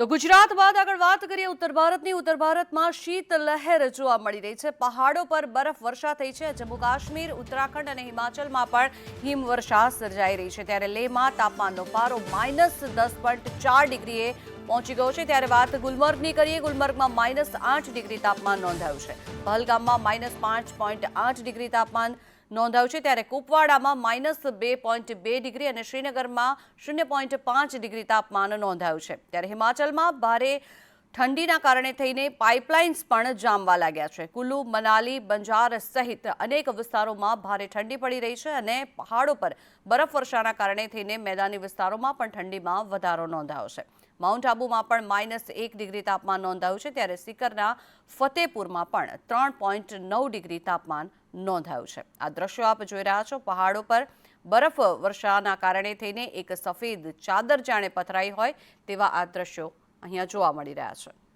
તો ગુજરાત બાદ આગળ વાત કરીએ ઉત્તર ભારતની. ઉત્તર ભારતમાં શીત લહેર જોવા મળી રહી છે. પહાડો પર બરફ વર્ષા થઈ છે. જમ્મુ કાશ્મીર, ઉત્તરાખંડ અને હિમાચલમાં પણ હિમવર્ષા સર્જાઈ રહી છે. ત્યારે લેહમાં તાપમાનનો પારો માઇનસ દસ પોઈન્ટ ચાર ડિગ્રીએ પહોંચી ગયો છે. ત્યારે વાત ગુલમર્ગની કરીએ. ગુલમર્ગમાં માઇનસ આઠ ડિગ્રી તાપમાન નોંધાયું છે. પહલગામમાં માઇનસ પાંચ પોઈન્ટ આઠ ડિગ્રી તાપમાન નોંધાયું છે ત્યારે કુપવાડામાં માઇનસ બે પોઈન્ટ બે ડિગ્રી અને શ્રીનગરમાં શૂન્ય પોઈન્ટ પાંચ ડિગ્રી તાપમાન નોંધાયું છે. ત્યારે હિમાચલમાં ભારે ઠંડીના કારણે થઈને પાઇપલાઇન્સ પણ જામવા લાગ્યા છે. કુલ્લુ, મનાલી, બંજાર સહિત અનેક વિસ્તારોમાં ભારે ઠંડી પડી રહી છે અને પહાડો પર બરફવર્ષાના કારણે થઈને મેદાની વિસ્તારોમાં પણ ઠંડીમાં વધારો નોંધાયો છે. માઉન્ટ આબુમાં પણ માઇનસ એક ડિગ્રી તાપમાન નોંધાયું છે, ત્યારે સિકરના ફતેપુરમાં પણ ત્રણ પોઈન્ટ નવ ડિગ્રી તાપમાન નોંધાયું છે. આ દ્રશ્યો આપ જોઈ રહ્યા છો. પહાડો પર બરફ વર્ષાના કારણે થઈને એક સફેદ ચાદર જાણે પથરાઈ હોય તેવા આ દ્રશ્યો અહીંયા જોવા મળી રહ્યા છે.